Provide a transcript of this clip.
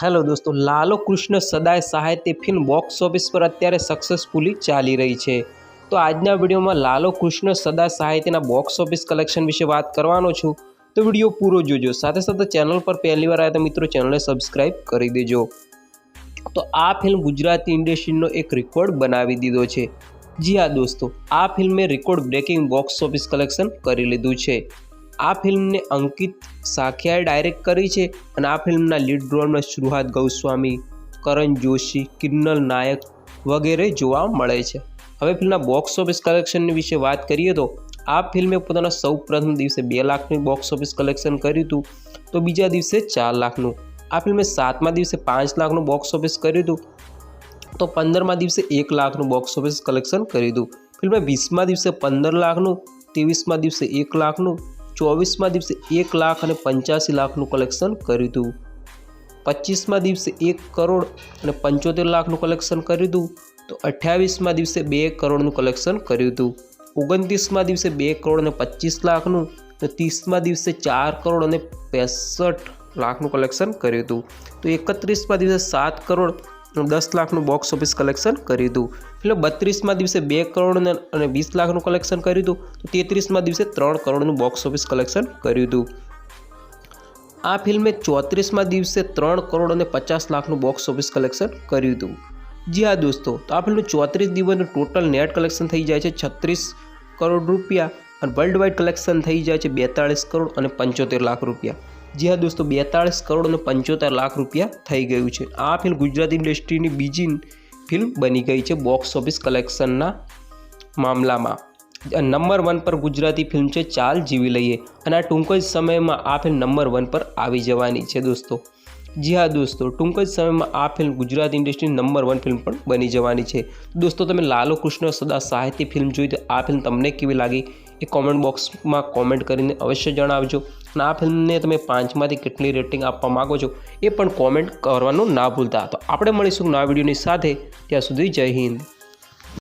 Hello દોસ્તો, લાલો કૃષ્ણ સદાય સાહિત્ય ફિલ્મ બોક્સ ઓફિસ પર અત્યારે સક્સેસફુલી ચાલી રહી છે. તો આજના વિડીયોમાં લાલો કૃષ્ણ સદાય સાહિત્યના બોક્સ ઓફિસ કલેક્શન વિશે વાત કરવાનો છું. તો વીડિયો પૂરો જોજો. સાથે સાથે ચેનલ પર પહેલી વાર આવ્યા તો મિત્રો ચેનલને સબસ્ક્રાઈબ કરી દેજો. તો આ ફિલ્મ ગુજરાતી ઇન્ડસ્ટ્રીનો એક રેકોર્ડ બનાવી દીધો છે. જી હા દોસ્તો, આ ફિલ્મે record breaking box office collection કરી લીધું છે. આ ફિલ્મને અંકિત સાખિયાએ ડાયરેક્ટ કરી છે અને આ ફિલ્મના લીડ રોલમાં સુહાદ ગૌસ્વામી, કરણ જોશી, કિન્નલ નાયક વગેરે જોવા મળે છે. હવે ફિલ્મના બોક્સ ઓફિસ કલેક્શન વિશે વાત કરીએ તો, આ ફિલ્મે પોતાના સૌ પ્રથમ દિવસે બે લાખનું બોક્સ ઓફિસ કલેક્શન કર્યું હતું, તો બીજા દિવસે ચાર લાખનું. આ ફિલ્મે સાતમા દિવસે પાંચ લાખનું બોક્સ ઓફિસ કર્યું હતું, તો પંદરમા દિવસે એક લાખનું બોક્સ ઓફિસ કલેક્શન કર્યું હતું. ફિલ્મે વીસમા દિવસે પંદર લાખનું, ત્રેવીસમા દિવસે એક લાખનું ચોવીસમા દિવસે એક લાખ અને પંચ્યાસી લાખનું કલેક્શન કર્યું હતું. પચીસમા દિવસે એક કરોડ અને પંચોતેર લાખનું કલેક્શન કર્યું હતું. તો અઠ્યાવીસમાં દિવસે બે કરોડનું કલેક્શન કર્યું હતું. ઓગણત્રીસમાં દિવસે બે કરોડ અને પચીસ લાખનું અને ત્રીસમાં દિવસે ચાર કરોડ અને પેંસઠ લાખનું કલેક્શન કર્યું હતું. તો એકત્રીસમાં દિવસે સાત કરોડ દસ લાખનું બોક્સ ઓફિસ કલેક્શન કર્યું હતું એટલે બત્રીસમાં દિવસે બે કરોડ અને વીસ લાખનું કલેક્શન કર્યું હતું તો તેત્રીસમાં દિવસે ત્રણ કરોડનું બોક્સ ઓફિસ કલેક્શન કર્યું હતું આ ફિલ્મે ચોત્રીસમાં દિવસે ત્રણ કરોડ અને પચાસ લાખનું બોક્સ ઓફિસ કલેક્શન કર્યું હતું જી હા દોસ્તો, તો આ ફિલ્મનું ચોત્રીસ દિવસનું ટોટલ નેટ કલેક્શન થઈ જાય છે છત્રીસ કરોડ રૂપિયા અને વર્લ્ડ વાઇડ કલેક્શન થઈ જાય છે બેતાળીસ કરોડ અને પંચોતેર લાખ રૂપિયા. જી હા દોસ્તો બેતાળીસ કરોડ અને પંચોતેર લાખ રૂપિયા થઈ ગયું છે. આ ફિલ્મ ગુજરાતી ઇન્ડસ્ટ્રીની બીજી ફિલ્મ બની ગઈ છે બોક્સ ઓફિસ કલેક્શનના મામલામાં. નંબર વન પર ગુજરાતી ફિલ્મ છે ચાલ જીવી લઈએ. અને આ ટૂંક જ સમયમાં આ ફિલ્મ નંબર વન પર આવી જવાની છે દોસ્તો. જી હા દોસ્તો ટૂંક જ સમયમાં આ ફિલ્મ ગુજરાત ઇન્ડસ્ટ્રીની નંબર વન ફિલ્મ પણ બની જવાની છે. દોસ્તો તમે લાલો કૃષ્ણ સદા સાહિત્ય ફિલ્મ જોઈ તો આ ફિલ્મ તમને કેવી લાગી? એ કોમેન્ટ બોક્સમાં કોમેન્ટ કરીને અવશ્ય જણાવજો. અને આ ફિલ્મને તમે પાંચમાંથી કેટલી રેટિંગ આપવા માગો છો એ પણ કોમેન્ટ કરવાનું ના ભૂલતા. તો આપણે મળીશું નવા વિડીયોની સાથે. ત્યાં સુધી જય હિન્દ.